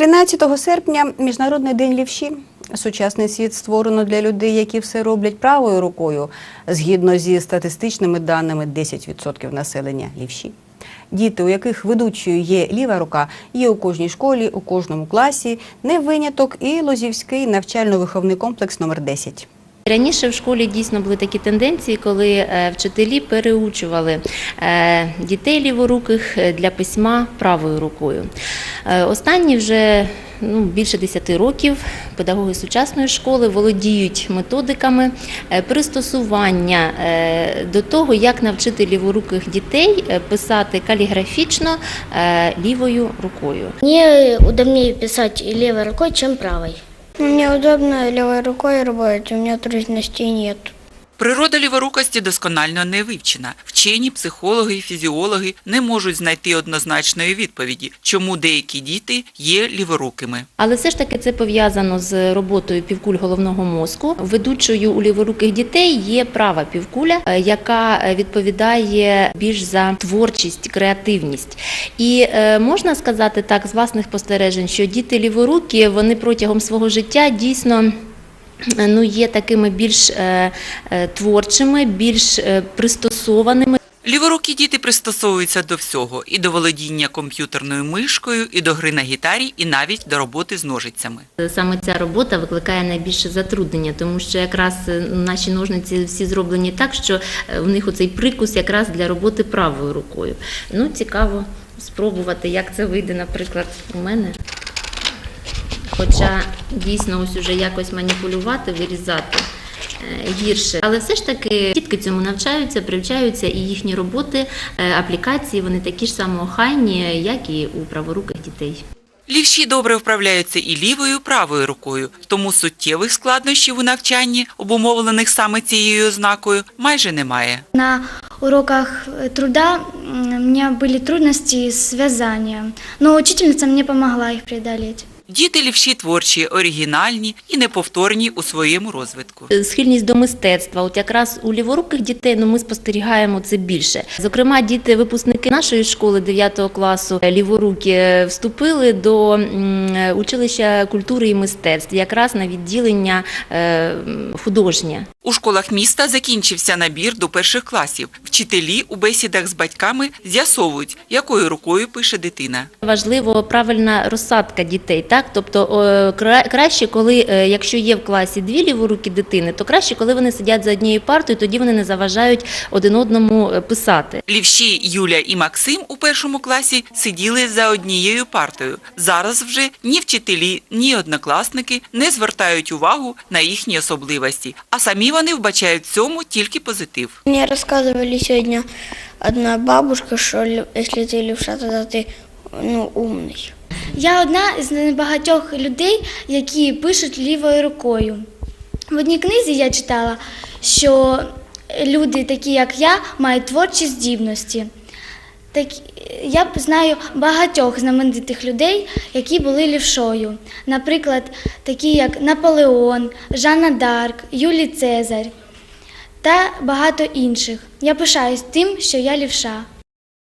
13 серпня Міжнародний день лівші. Сучасний світ створено для людей, які все роблять правою рукою. Згідно зі статистичними даними, 10% населення лівші. Діти, у яких ведучою є ліва рука, є у кожній школі, у кожному класі. Не виняток і Лозівський навчально-виховний комплекс номер 10. Раніше в школі дійсно були такі тенденції, коли е, вчителі переучували е, дітей ліворуких е, для письма правою рукою. Е, Останні вже ну, більше 10 років педагоги сучасної школи володіють методиками е, пристосування е, до того, як навчити ліворуких дітей писати каліграфічно лівою рукою. Мне удобнее писать левой рукой, чем правой. Мне удобно левой рукой работать, у меня трудностей нет. Природа ліворукості досконально не вивчена. Вчені, психологи і фізіологи не можуть знайти однозначної відповіді, чому деякі діти є ліворукими. Але все ж таки це пов'язано з роботою півкуль головного мозку. Ведучою у ліворуких дітей є права півкуля, е, яка відповідає більш за творчість, креативність. І е, можна сказати так з власних спостережень, що діти ліворукі вони протягом свого життя дійсно. Е, Ну, є такими більш е, е, творчими, більш е, пристосованими Ліворукі діти пристосовуються до всього і до володіння комп'ютерною мишкою, і до гри на гітарі, і навіть до роботи з ножицями. Саме ця робота викликає найбільше затруднення, тому що якраз наші ножниці всі зроблені так, що в них оцей прикус якраз для роботи правою рукою. Ну, цікаво спробувати, як це вийде, наприклад, у мене. Хоча дійсно ось уже якось маніпулювати, вирізати е, гірше. Але все ж таки дітки цьому навчаються, привчаються, і їхні роботи, е, аплікації, вони такі ж самоохайні, як і у праворуких дітей. Лівші добре вправляються і лівою, і правою рукою, тому суттєвих складнощів у навчанні, обумовлених саме цією ознакою, майже немає. На уроках э, труда у меня были трудности с вязанием, но учительница мне помогла их преодолеть. Діти лівші творчі, оригінальні і неповторні у своєму розвитку. схильність до мистецтва. От якраз у ліворуких дітей ну, ми спостерігаємо це більше. Зокрема, діти, випускники нашої школи 9 класу е, ліворуки е, вступили до училища культури і мистецтв, якраз на відділення е, художнє. У школах міста закінчився набір до перших класів. Вчителі у бесідах з батьками з'ясовують, якою рукою пише дитина. Важливо правильна розсадка дітей. Так, тобто краще, коли е, якщо є в класі дві ліворукі дитини, то краще, коли вони сидять за однією партою, тоді вони не заважають один одному е, писати. Лівші Юля і Максим у першому класі сиділи за однією партою. Зараз вже ні вчителі, ні однокласники не звертають увагу на їхні особливості, а самі вони вбачають в цьому тільки позитив. Мне рассказывали сегодня одна бабушка, что лю- если ты левша, тогда ты ну, умный. Я одна з небагатьох людей, які пишуть лівою рукою. В одній книзі я читала, що люди, такі як я, мають творчі здібності. Так, я знаю багатьох знаменитих людей, які були лівшою. Наприклад, такі як Наполеон, Жанна Дарк, Юлій Цезарь та багато інших. Я пишаюсь тим, що я лівша.